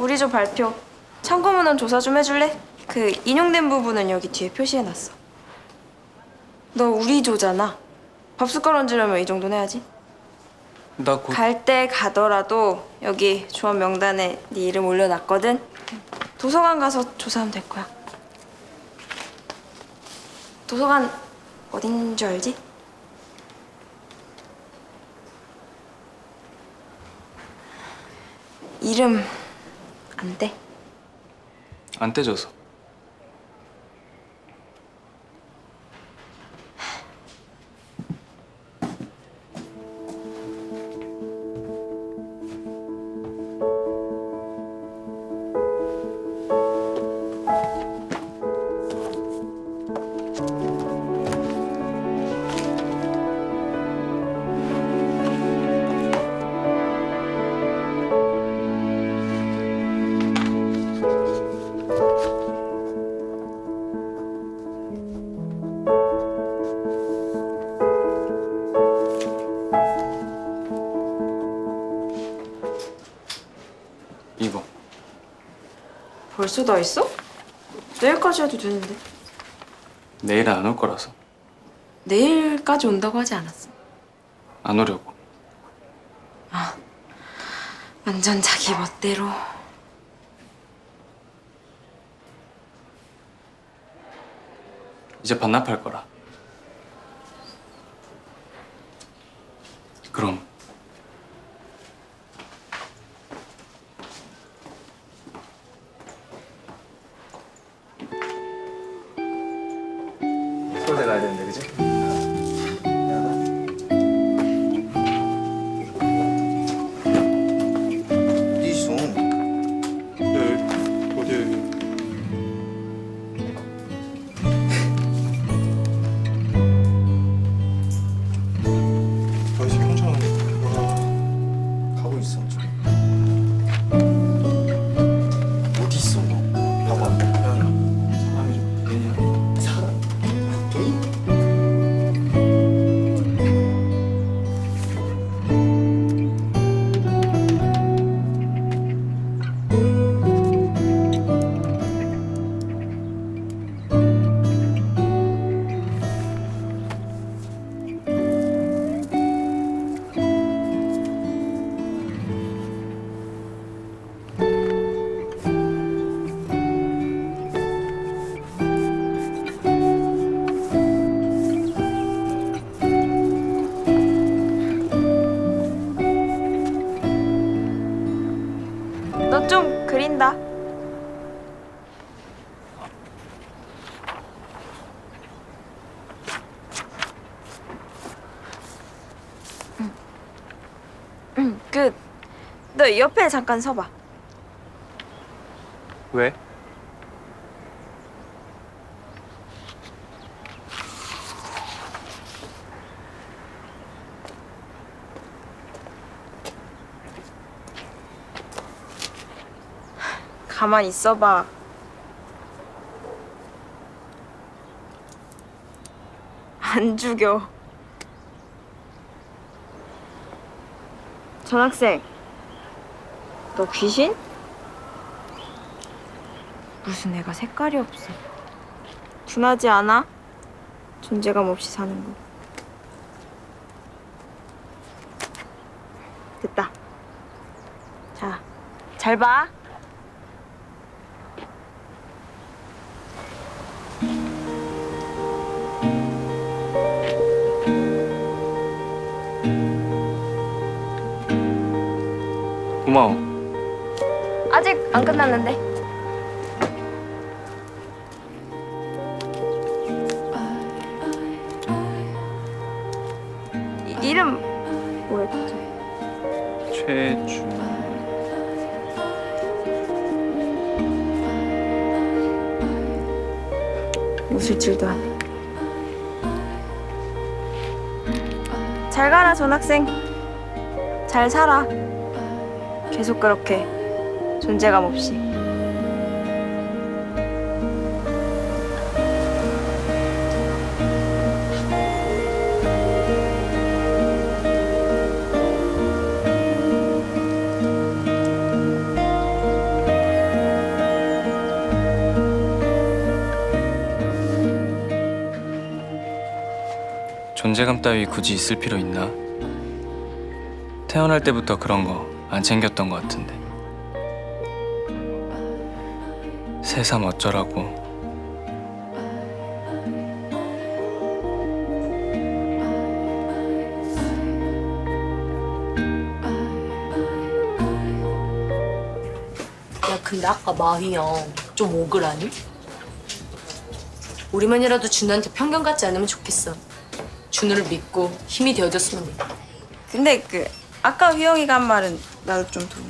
우리 조 발표. 참고문헌 조사 좀 해줄래? 그 인용된 부분은 여기 뒤에 표시해놨어. 너 우리 조잖아. 밥숟갈 얹으려면 이 정도는 해야지. 나 곧 갈 때 가더라도 여기 조합 명단에 네 이름 올려놨거든. 도서관 가서 조사하면 될 거야. 도서관 어딘 줄 알지? 이름 안 돼. 안 떼져서. 이거. 벌써 다 있어? 내일까지 해도 되는데. 내일은 안 올 거라서. 내일까지 온다고 하지 않았어? 안 오려고. 완전 자기 멋대로. 이제 반납할 거라. 그럼 그, 너 옆에 잠깐 서봐. 왜? 가만히 있어봐. 안 죽여. 전학생, 너 귀신? 무슨 애가 색깔이 없어. 둔하지 않아? 존재감 없이 사는 거. 됐다. 자, 잘 봐. 고마워. 아직 안 끝났는데. 이, 이름 뭐였지? 최주. 웃을 줄도 아네. 잘 가라 전학생. 잘 살아. 계속 그렇게 존재감 없이 존재감 따위 굳이 있을 필요 있나? 태어날 때부터 그런 거 안 챙겼던 것 같은데. 새삼 어쩌라고. 야 근데 아까 마희 형좀 오그라니? 우리만이라도 준우한테 편견 갖지 않으면 좋겠어 준우를 믿고 힘이 되어줬으면 해 근데 그 아까 휘영이가 한 말은 나도 좀 동해.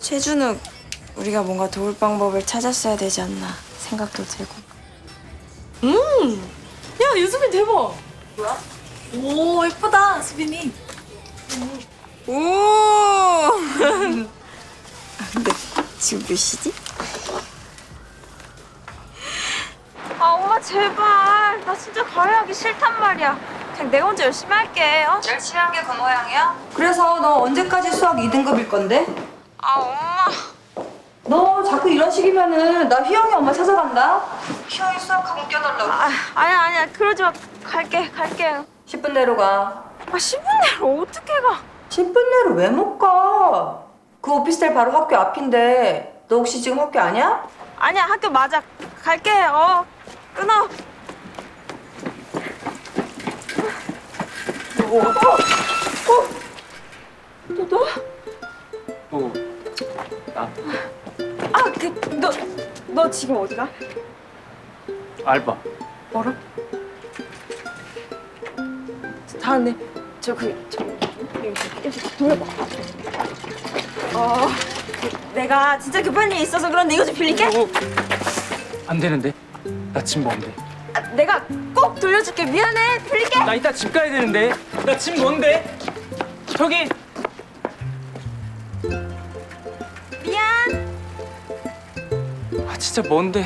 최준우 우리가 뭔가 도울 방법을 찾았어야 되지 않나 생각도 들고. 야 유수빈 대박 뭐야? 오 예쁘다 수빈이 오. 근데 지금 몇 시지? 아 엄마 제발 나 진짜 가해하기 싫단 말이야. 그냥 내가 혼자 열심히 할게. 어? 열심히 한 게 그 모양이야? 그래서 너 언제까지 수학 2등급일 건데? 아 엄마. 너 자꾸 이런 식이면은 나 휘영이 엄마 찾아간다. 휘영이 수학 학원 껴달라고. 아 아니야 아니야 그러지 마. 갈게 갈게. 10분 내로 가. 아 10분 내로 어떻게 가? 10분 내로 왜 못 가? 그 오피스텔 바로 학교 앞인데 너 혹시 지금 학교 아니야? 아니야 학교 맞아. 갈게. 어 끊어. 또 나? 아 그 너 너 지금 어디가? 알바. 멀어? 다음에 저그저 여기 여기 돌려봐. 어 그, 내가 진짜 급한 일이 있어서 그런데 이거 좀 빌릴게. 어, 안 되는데. 나집 먼데. 아, 내가 꼭 돌려줄게. 미안해. 빌릴게. 나 이따 집 가야 되는데. 나집 뭔데? 저기 미안. 아 진짜 뭔데?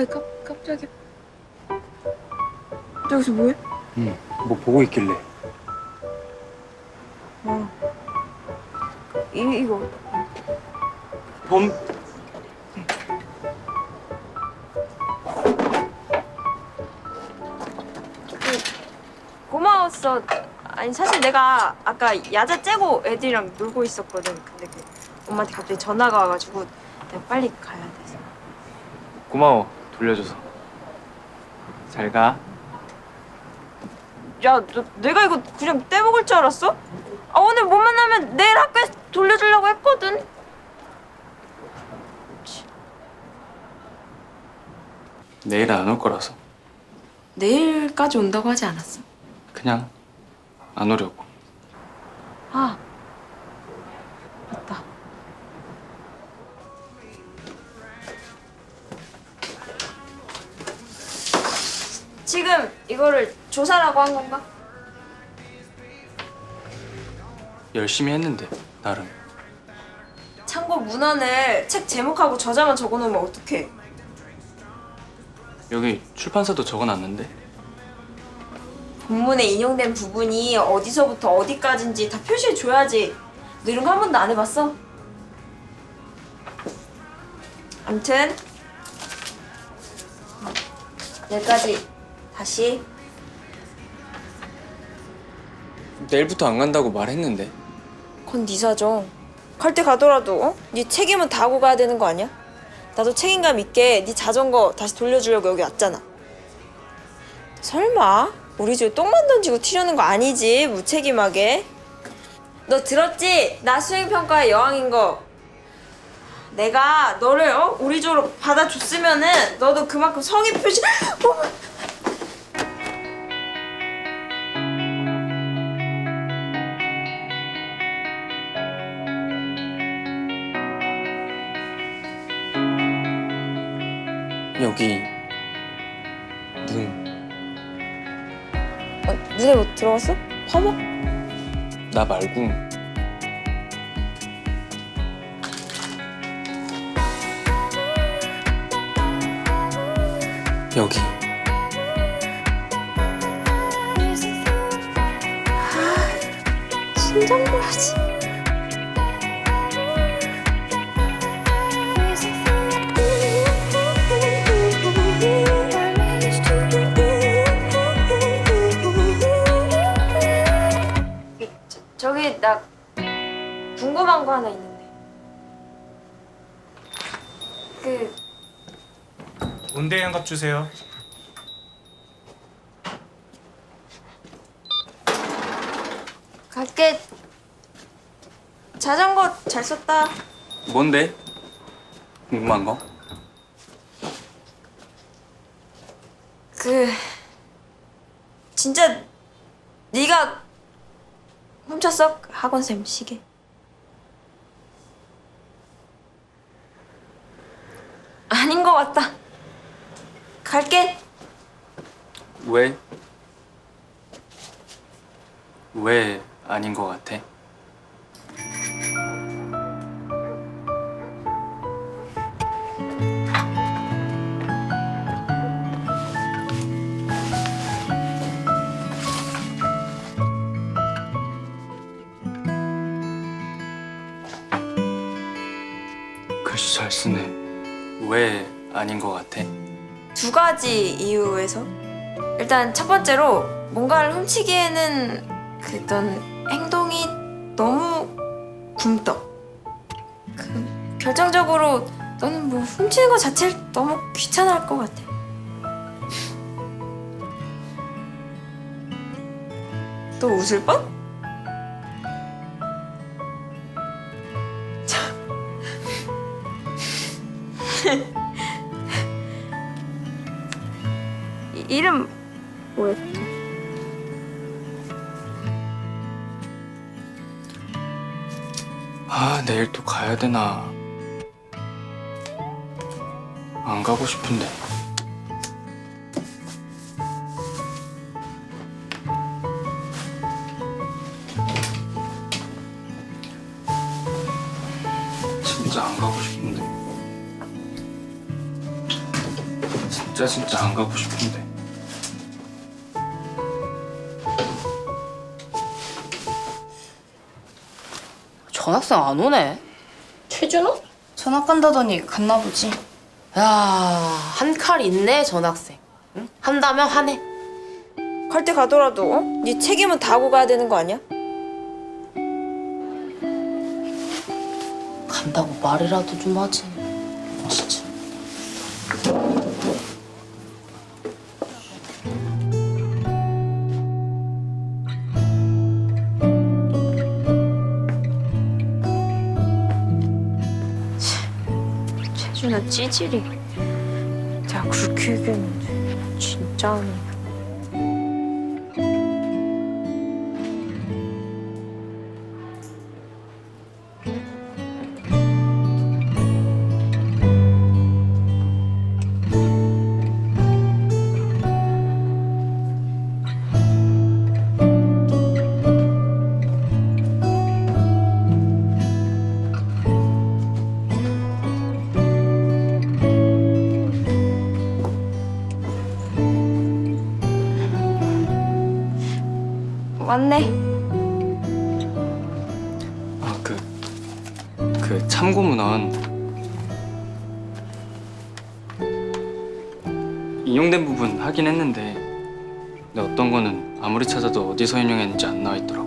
아이 깜 깜짝이야. 여기서 뭐해? 응. 뭐 보고 있길래. 이 이거 범 고마웠어. 아니 사실 내가 아까 야자 째고 애들이랑 놀고 있었거든. 근데 그 엄마한테 갑자기 전화가 와가지고 내가 빨리 가야 돼서. 고마워 돌려줘서. 잘 가. 야, 너 내가 이거 그냥 떼먹을 줄 알았어? 아 오늘 못 만나면 내일 학교에 돌려주려고 했거든. 내일은 안 올 거라서 내일까지 온다고 하지 않았어? 그냥 안 오려고. 아, 이거를 조사라고 한 건가? 열심히 했는데 나름. 참고 문헌을 책 제목하고 저자만 적어놓으면 어떡해? 여기 출판사도 적어놨는데 본문에 인용된 부분이 어디서부터 어디까지인지 다 표시해줘야지. 너 이런 거 한 번도 안 해봤어? 암튼 내일까지 다시 내일부터 안 간다고 말했는데 그건 네 사정. 갈 때 가더라도 어? 네 책임은 다 하고 가야 되는 거 아니야? 나도 책임감 있게 네 자전거 다시 돌려주려고 여기 왔잖아. 설마 우리 집에 똥만 던지고 튀려는 거 아니지 무책임하게? 너 들었지? 나 수행평가의 여왕인 거. 내가 너를 어? 우리 조로 받아줬으면은 너도 그만큼 성의 표시. 어머. 여기 눈. 아, 눈에 뭐 들어갔어? 화목? 나 말고 여기 아, 심장 벌어지. 온대 양갑 주세요. 갈게. 자전거 잘 썼다. 뭔데? 궁금한 거? 그 진짜 네가 훔쳤어 학원 쌤 시계. 아닌 것 같다. 갈게. 왜? 왜 아닌 것 같아? 가지 이유에서 일단 첫 번째로 뭔가를 훔치기에는 그던 행동이 너무 굼떠. 그 결정적으로 너는 뭐 훔치는 것 자체를 너무 귀찮아할 것 같아. 또 웃을 뻔? 이- 이름 뭐였지? 아, 내일 또 가야 되나? 안 가고 싶은데. 진짜 안 가고 싶은데. 진짜 진짜 안 가고 싶은데. 전학생 안 오네. 최준호? 전학 간다더니 갔나 보지. 야, 한 칼 있네, 전학생. 응? 한다면 하네. 갈 때 가더라도 어? 네 책임은 다 하고 가야 되는 거 아니야? 간다고 말이라도 좀 하지. 진짜. 찌질이. 자 그렇게 얘기했는데 진짜 아 왔네. 아, 그, 그 참고문헌 인용된 부분 하긴 했는데 근데 어떤 거는 아무리 찾아도 어디서 인용했는지 안 나와 있더라고.